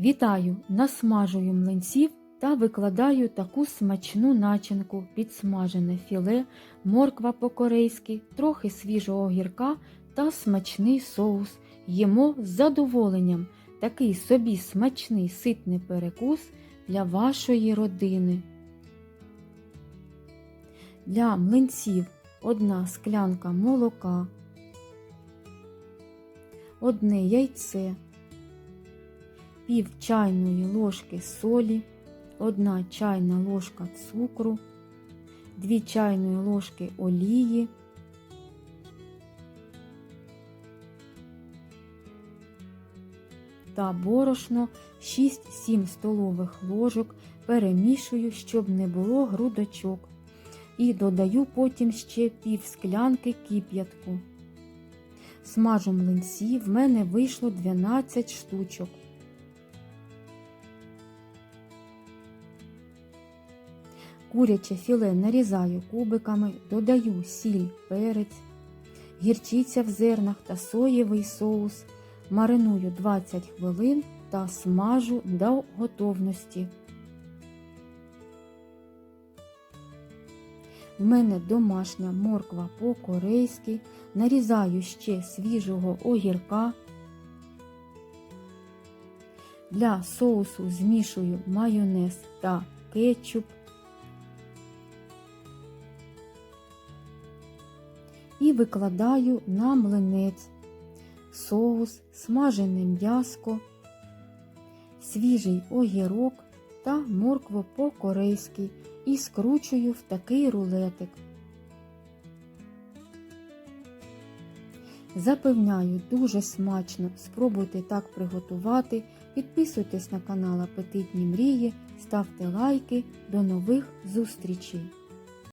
Вітаю! Насмажую млинців та викладаю таку смачну начинку, підсмажене філе, морква по-корейськи, трохи свіжого огірка та смачний соус. Їмо з задоволенням такий собі смачний ситний перекус для вашої родини. Для млинців одна склянка молока, одне яйце пів чайної ложки солі, 1 чайна ложка цукру, 2 чайної ложки олії, та борошно 6-7 столових ложок перемішую, щоб не було грудочок. І додаю потім ще пів склянки кип'ятку. Смажу млинці, в мене вийшло 12 штучок. Куряче філе нарізаю кубиками, додаю сіль, перець, гірчиця в зернах та соєвий соус, мариную 20 хвилин та смажу до готовності. В мене домашня морква по-корейськи, нарізаю ще свіжого огірка. Для соусу змішую майонез та кетчуп. І викладаю на млинець соус, смажене м'яско, свіжий огірок та моркву по-корейськи і скручую в такий рулетик. Запевняю, дуже смачно. Спробуйте так приготувати. Підписуйтесь на канал Апетитні Мрії, ставте лайки. До нових зустрічей!